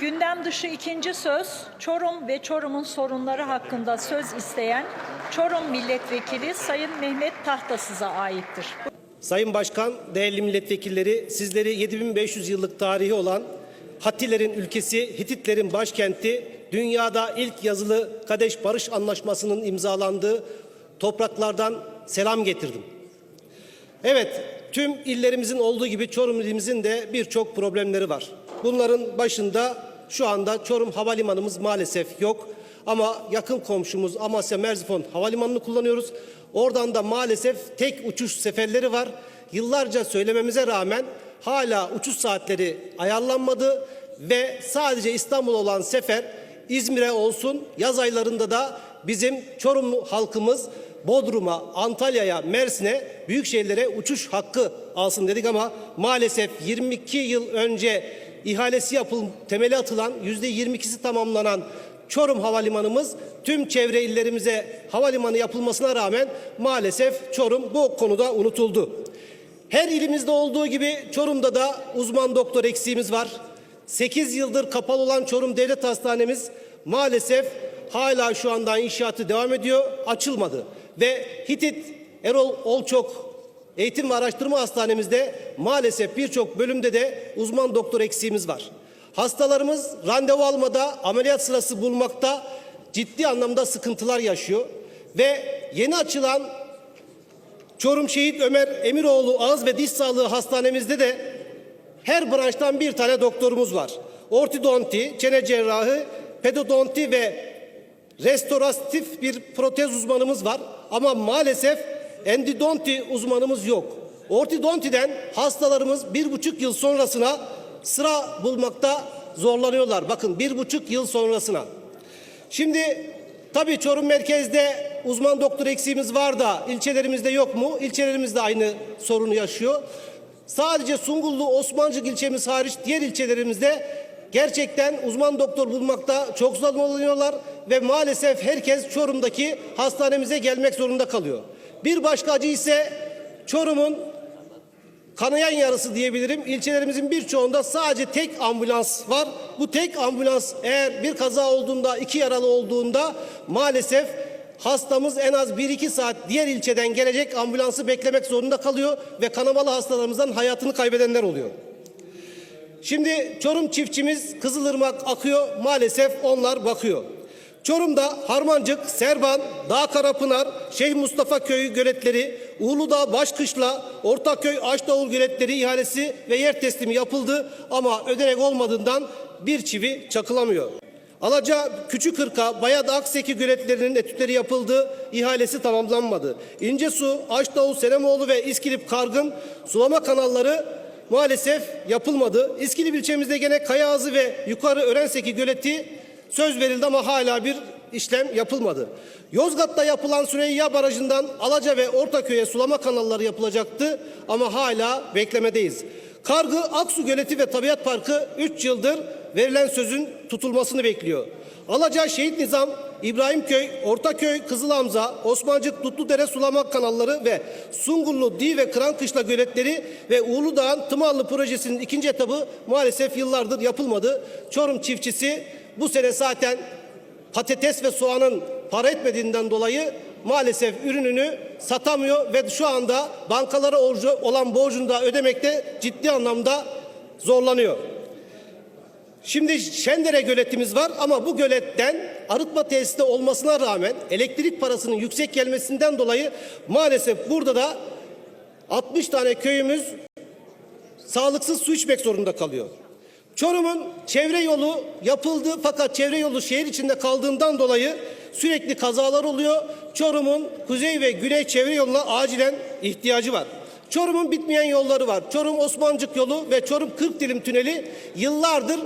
Gündem dışı ikinci söz, Çorum ve Çorum'un sorunları hakkında söz isteyen Çorum Milletvekili Sayın Mehmet Tahtasız'a aittir. Sayın Başkan, değerli milletvekilleri, sizleri 7500 yıllık tarihi olan Hattilerin ülkesi, Hititlerin başkenti, dünyada ilk yazılı Kadeş Barış Anlaşması'nın imzalandığı topraklardan selam getirdim. Evet, tüm illerimizin olduğu gibi Çorum ilimizin de birçok problemleri var. Bunların başında şu anda Çorum Havalimanımız maalesef yok. Ama yakın komşumuz Amasya Merzifon Havalimanı'nı kullanıyoruz. Oradan da maalesef tek uçuş seferleri var. Yıllarca söylememize rağmen hala uçuş saatleri ayarlanmadı ve sadece İstanbul olan sefer İzmir'e olsun yaz aylarında da bizim Çorumlu halkımız Bodrum'a, Antalya'ya, Mersin'e büyük şehirlere uçuş hakkı alsın dedik ama maalesef 22 yıl önce ihalesi yapıl temeli atılan yüzde 22'si tamamlanan Çorum Havalimanımız tüm çevre illerimize havalimanı yapılmasına rağmen maalesef Çorum bu konuda unutuldu. Her ilimizde olduğu gibi Çorum'da da uzman doktor eksiğimiz var. 8 yıldır kapalı olan Çorum Devlet Hastanemiz maalesef hala şu anda inşaatı devam ediyor, açılmadı. Ve Hitit Erol Olçok Eğitim ve Araştırma Hastanemizde maalesef birçok bölümde de uzman doktor eksiğimiz var. Hastalarımız randevu almada, ameliyat sırası bulmakta ciddi anlamda sıkıntılar yaşıyor. Ve yeni açılan Çorum Şehit Ömer Emiroğlu Ağız ve Diş Sağlığı Hastanemizde de her branştan bir tane doktorumuz var. Ortodonti, çene cerrahı, pedodonti ve restoratif bir protez uzmanımız var. Ama maalesef endodonti uzmanımız yok. Ortodontiden hastalarımız bir buçuk yıl sonrasına sıra bulmakta zorlanıyorlar. Bakın bir buçuk yıl sonrasına. Şimdi tabii Çorum merkezde uzman doktor eksiğimiz var da ilçelerimizde yok mu? İlçelerimizde aynı sorunu yaşıyor. Sadece Sungurlu, Osmancık ilçemiz hariç diğer ilçelerimizde gerçekten uzman doktor bulmakta çok zorlanıyorlar ve maalesef herkes Çorum'daki hastanemize gelmek zorunda kalıyor. Bir başka acı ise Çorum'un kanayan yarısı diyebilirim. İlçelerimizin birçoğunda sadece tek ambulans var. Bu tek ambulans eğer bir kaza olduğunda, iki yaralı olduğunda maalesef hastamız en az 1-2 saat diğer ilçeden gelecek ambulansı beklemek zorunda kalıyor ve kanamalı hastalarımızdan hayatını kaybedenler oluyor. Şimdi Çorum çiftçimiz Kızılırmak akıyor maalesef onlar bakıyor. Çorum'da Harmancık, Serban, Dağ Karapınar, Şeyh Mustafa Köyü göletleri, Uludağ, Başkışla, Ortaköy, Açdağul göletleri ihalesi ve yer teslimi yapıldı ama ödenek olmadığından bir çivi çakılamıyor. Alaca, Küçükırka, Bayat Akseki göletlerinin etütleri yapıldı, ihalesi tamamlanmadı. İncesu, Açdağul, Senemoğlu ve İskilip Kargın sulama kanalları maalesef yapılmadı. İskilip ilçemizde gene Kayağızı ve Yukarı Örenseki göleti söz verildi ama hala bir işlem yapılmadı. Yozgat'ta yapılan Süreyya Barajı'ndan Alaca ve Ortaköy'e sulama kanalları yapılacaktı ama hala beklemedeyiz. Kargı, Aksu Göleti ve Tabiat Parkı 3 yıldır verilen sözün tutulmasını bekliyor. Alaca Şehit Nizam, İbrahimköy, Ortaköy, Kızılamza, Osmancık, Dutludere sulama kanalları ve Sungurlu, Di ve Kırankışla göletleri ve Uludağ'ın Tımarlı projesinin ikinci etabı maalesef yıllardır yapılmadı. Çorum çiftçisi bu sene zaten patates ve soğanın para etmediğinden dolayı maalesef ürününü satamıyor ve şu anda bankalara olan borcunu da ödemekte ciddi anlamda zorlanıyor. Şimdi Şendere göletimiz var ama bu göletten arıtma tesisi olmasına rağmen elektrik parasının yüksek gelmesinden dolayı maalesef burada da 60 tane köyümüz sağlıksız su içmek zorunda kalıyor. Çorum'un çevre yolu yapıldı fakat çevre yolu şehir içinde kaldığından dolayı sürekli kazalar oluyor. Çorum'un kuzey ve güney çevre yoluna acilen ihtiyacı var. Çorum'un bitmeyen yolları var. Çorum Osmancık yolu ve Çorum Kırkdilim tüneli yıllardır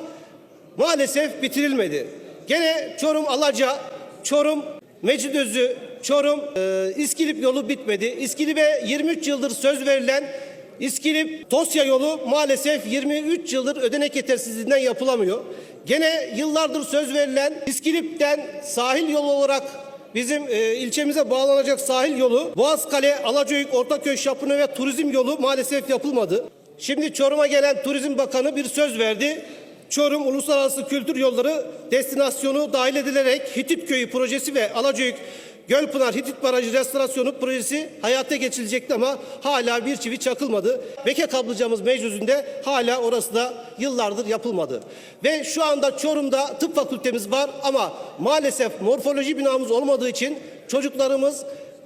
maalesef bitirilmedi. Gene Çorum Alaca, Çorum Mecidözü, Çorum e, İskilip yolu bitmedi. İskilip'e 23 yıldır söz verilen İskilip Tosya yolu maalesef 23 yıldır ödenek yetersizliğinden yapılamıyor. Gene yıllardır söz verilen İskilip'ten sahil yolu olarak bizim e, ilçemize bağlanacak sahil yolu Boğazkale, Alacöyük, Ortaköy, Şapını ve turizm yolu maalesef yapılmadı. Şimdi Çorum'a gelen Turizm Bakanı bir söz verdi. Çorum Uluslararası Kültür Yolları destinasyonu dahil edilerek Hitit Köyü projesi ve Alacık Gölpınar Hitit Barajı restorasyonu projesi hayata geçilecekti ama hala bir çivi çakılmadı. Veke kaplıcamız meclisinde hala orası da yıllardır yapılmadı. Ve şu anda Çorum'da tıp fakültemiz var ama maalesef morfoloji binamız olmadığı için çocuklarımız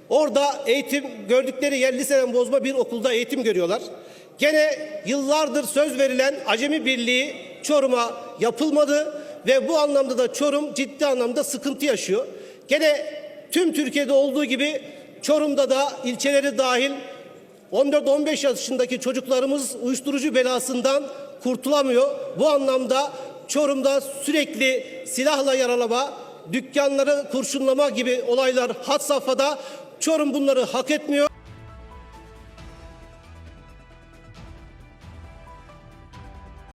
orada eğitim gördükleri yer liseden bozma bir okulda eğitim görüyorlar. Gene yıllardır söz verilen Acemi Birliği Çorum'a yapılmadı ve bu anlamda da Çorum ciddi anlamda sıkıntı yaşıyor. Gene tüm Türkiye'de olduğu gibi Çorum'da da ilçeleri dahil 14-15 yaşındaki çocuklarımız uyuşturucu belasından kurtulamıyor. Bu anlamda Çorum'da sürekli silahla yaralama, dükkanları kurşunlama gibi olaylar had safhada. Çorum bunları hak etmiyor.